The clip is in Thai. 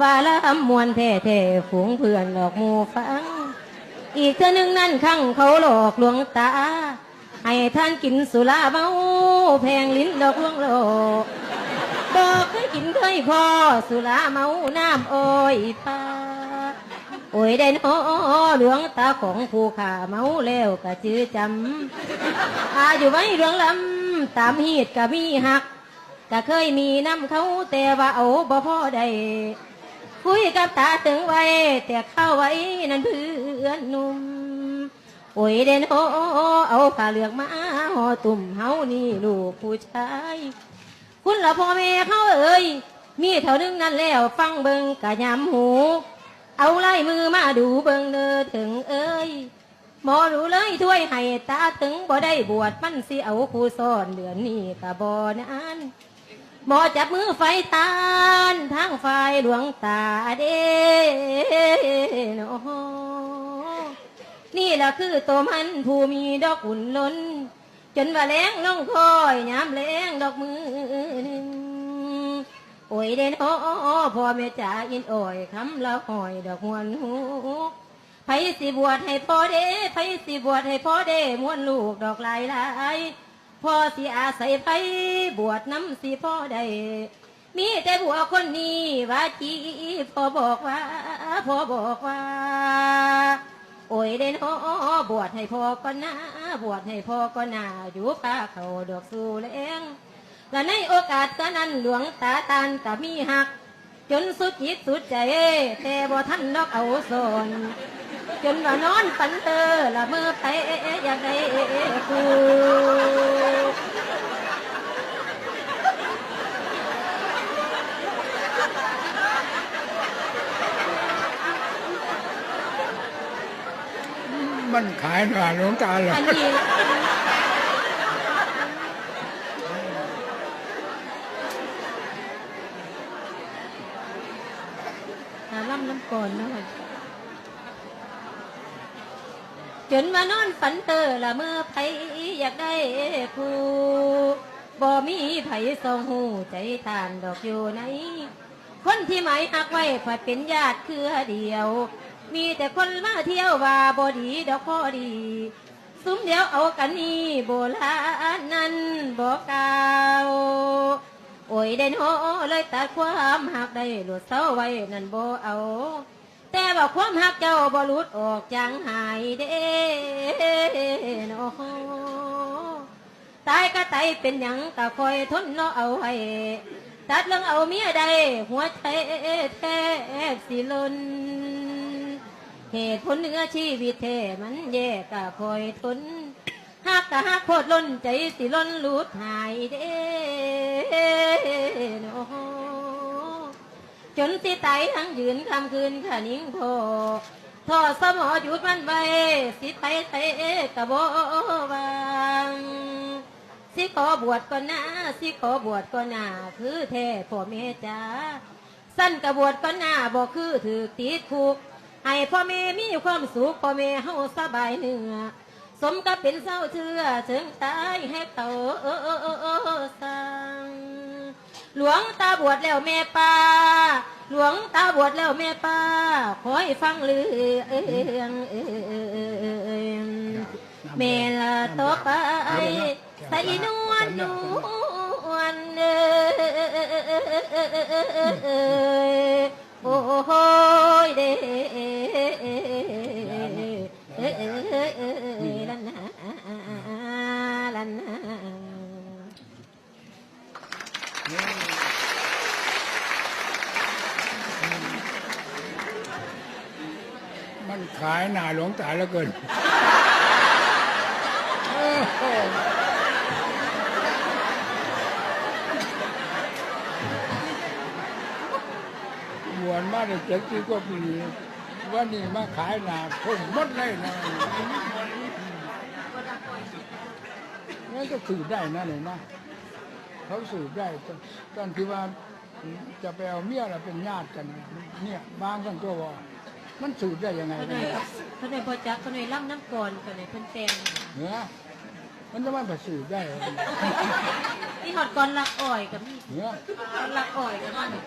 ว่าละอำมวนแท้แท้ฝูงเพื่อนหลอกมูฟัง อีกเท่านึงนั่นข้างเขาหลอกลวงตา ให้ท่านกินสุราเมาแพงลิ้นดอกลวงโลกบอกเคยกินเคยพอสุราเมาน้ำอ้อยปาโอ้ยได้นอหลวงตาของผู้ขาเมาแล้วก็จื้อจำอาอยู่ไว้หลวงลำตามฮีดก็มีหักก็เคยมีน้ำเขาแต่ว่าเอาบ่พอได้ คุยกับตาถึงไว้ แต่เข้าไว้นั่นเพื่อนหนุ่มโอ้ยเดนโอเอาผ้าเหลือกมาห่อตุ่มเฮานี่ลูกผู้ชาย คุณละพ่อแม่เขาเอ่ยมีเท่านึงนั่นแล้วฟังเบิงกะยำหู เอาไล่มือมาดูเบิงเนอถึงเอ้ยหมอรู้เลยถ้วยให้ตาถึงบ่ได้บวชมันสิเอาครูสอนเดือนนี้กะบ่นั้น หมอจับมือไฟตานทางไฟหลวงตาเด้นอนี่แหละคือตัวมันผู้มีดอกอุ่นล้น จนว่าแรงน้องคอยยามแรงดอกมือนึงโอ้ยเด่นโอ้พ่อแม่จ๋าอินโอ้ยคำละหอยดอกมวนหูไผสิบวชให้พ่อเด้ไผสิบวชให้พ่อเด้มวนลูกดอกลายลาย พ่อสิอาศัยไผบวชน้ำสิพ่อได้มีแต่บัวคนนี้ว่าจีพ่อบอกว่าพ่อบอกว่า โอ้ยเด่นโอบวชให้พ่อก็นาบวชให้พ่อก็นาอยู่ป่าเขาดอกสูแรงและในโอกาสนั้นหลวงตาตานก็มีหัก จนสุดจิตสุดใจ แต่บ่ท่านนอกเอาสนจนว่านอนฝันเตอละเมื่อไปอยากได้คู มันขายหน่าหลวงตาเหรออันนี้หาล่ำน้ำก่อนเนาะจนมานอนฝันเตอละเมื่อไผอยากได้ครูบ่มีไผสองหูใจทานดอกอยู่ไหนคนที่หมายหักไว้ผัดเป็นญาติคือเดียว มีแต่คนมาเที่ยวว่าบอดีดอกพอดี ซุ้มเดียวเอากันนี่โบราณนั้นบอกกล่าวโอ้ยได้นอเลยตัดความหักได้หลุดเสาไว้นั่นโบเอา แต่ว่าความหักเจ้าบ่หลุดออกจางหายเด้นอตายก็ตายเป็นหยังก็คอยทนเนาะเอาไว้ตัดเรื่องเอาเมียใดหัวใจแทบสิลน เหตุผลเนื้อชีวิตแท้มันแย่กะคอยทนหักกะหักโคตรล้นใจสิล้นหลุดหายเด้นจนสิไตทั้งยืนคำคืนขะนิ่งพอทอดสมอหยุดมันไว้สิไปไทยกะโบวางสิขอบวชก่อนนะสิขอบวชก่อนนะคือแท้พ่อแม่จ้าสั้นกะบวชก่อนนะบอกคือถือติดคุก ให้พ่อแม่มีความสุขพ่อแม่เฮาสบายเนื้อสมกับเป็นเศร้าเชื่อถึงตายให้เขาสังหลวงตาบวชแล้วแม่ป้า หลวงตาบวชแล้วแม่ป้า ขอให้ฟังเรื่องเมลาต่อไปใส่นวลนวลเออ โหเด้ลันนาลันนามันขายหน่าหลวงตาแล้วเกินโอ้โหบวชมา ได้เจ็ดสิบกว่าปีวันนี้มาขายหนาคนหมดเลยนะนั่นก็สืบได้นะเลยนะเขาสืบได้ตอนตอนที่ว่าจะไปเอาเมียเราเป็นญาติกัน เนี่ยบางกันก็ว่ามันสืบได้ยังไงเขาหกัน่นอยเขาหน่อยพอจักเขาหน่อยล่ำน้ำก่อนเขาหน่อยเพิ่นแตงเนื้อมันจะมาประสืบได้เหรอนี่หอดก่อนลักอ้อยกับมีเนื้อก่อนลักอ้อยกับมี